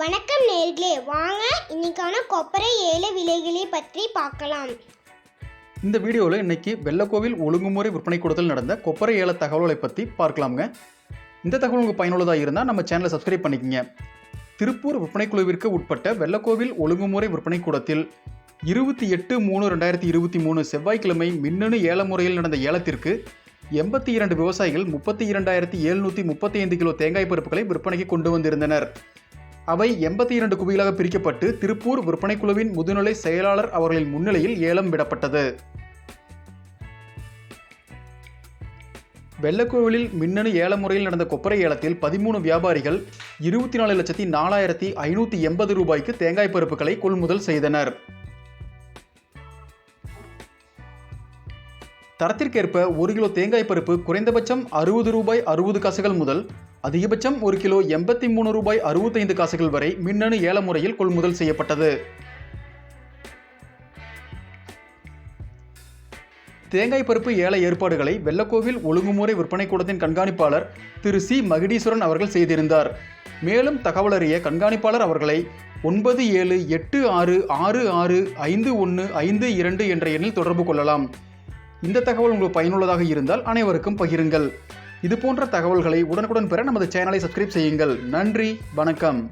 வணக்கம் நேர்களே. வாங்க இன்னைக்கான கொப்பரை ஏல விலைகளை பற்றி பார்க்கலாம். இந்த வீடியோவில் இன்னைக்கு வெள்ளக்கோவில் ஒழுங்குமுறை விற்பனை கூடத்தில் நடந்த கொப்பரை ஏல தகவல்களை பற்றி பார்க்கலாமுங்க. இந்த தகவல் உங்களுக்கு பயனுள்ளதாக இருந்தால் நம்ம சேனலை சப்ஸ்கிரைப் பண்ணிக்கங்க. திருப்பூர் விற்பனை குழுவிற்கு உட்பட்ட வெள்ளக்கோவில் ஒழுங்குமுறை விற்பனை கூடத்தில் இருபத்தி எட்டு மூணு ரெண்டாயிரத்தி இருபத்தி மூணு செவ்வாய்க்கிழமை மின்னணு ஏல முறையில் நடந்த ஏலத்திற்கு எண்பத்தி இரண்டு விவசாயிகள் முப்பத்தி இரண்டாயிரத்தி எழுநூற்றி முப்பத்தி ஐந்து கிலோ தேங்காய் பருப்புகளை விற்பனைக்கு கொண்டு வந்திருந்தனர். அவை எண்பத்தி இரண்டு குவிகளாக பிரிக்கப்பட்டு திருப்பூர் விற்பனை குழுவின் முதுநிலை செயலாளர் அவர்களின் முன்னிலையில் ஏலம் விடப்பட்டது. வெள்ளக்கோவிலில் மின்னணு ஏல முறையில் நடந்த கொப்பரை ஏலத்தில் பதிமூணு வியாபாரிகள் இருபத்தி நாலு லட்சத்தி நாலாயிரத்தி ஐநூற்றி எண்பது ரூபாய்க்கு தேங்காய் பருப்புகளை கொள்முதல் செய்தனர். தரத்திற்கேற்ப ஒரு கிலோ தேங்காய் பருப்பு குறைந்தபட்சம் அறுபது ரூபாய் அறுபது காசுகள் முதல் அதிகபட்சம் ஒரு கிலோ எண்பத்தி மூணு ரூபாய் அறுபத்தைந்து காசுகள் வரை மின்னணு ஏல முறையில் கொள்முதல் செய்யப்பட்டது. தேங்காய் பருப்பு ஏல ஏற்பாடுகளை வெள்ளக்கோவில் ஒழுங்குமுறை விற்பனை கூடத்தின் கண்காணிப்பாளர் திரு சி. மகிடீஸ்வரன் அவர்கள் செய்திருந்தார். மேலும் தகவலறிய கண்காணிப்பாளர் அவர்களை ஒன்பது ஏழு எட்டு ஆறு ஆறு ஆறு ஐந்து ஒன்று ஐந்து இரண்டு என்ற எண்ணில் தொடர்பு கொள்ளலாம். இந்த தகவல் உங்களுக்கு பயனுள்ளதாக இருந்தால் அனைவருக்கும் பகிருங்கள். இது போன்ற தகவல்களை உடனுக்குடன் பெற நமது சேனலை சப்ஸ்கிரைப் செய்யுங்கள். நன்றி வணக்கம்.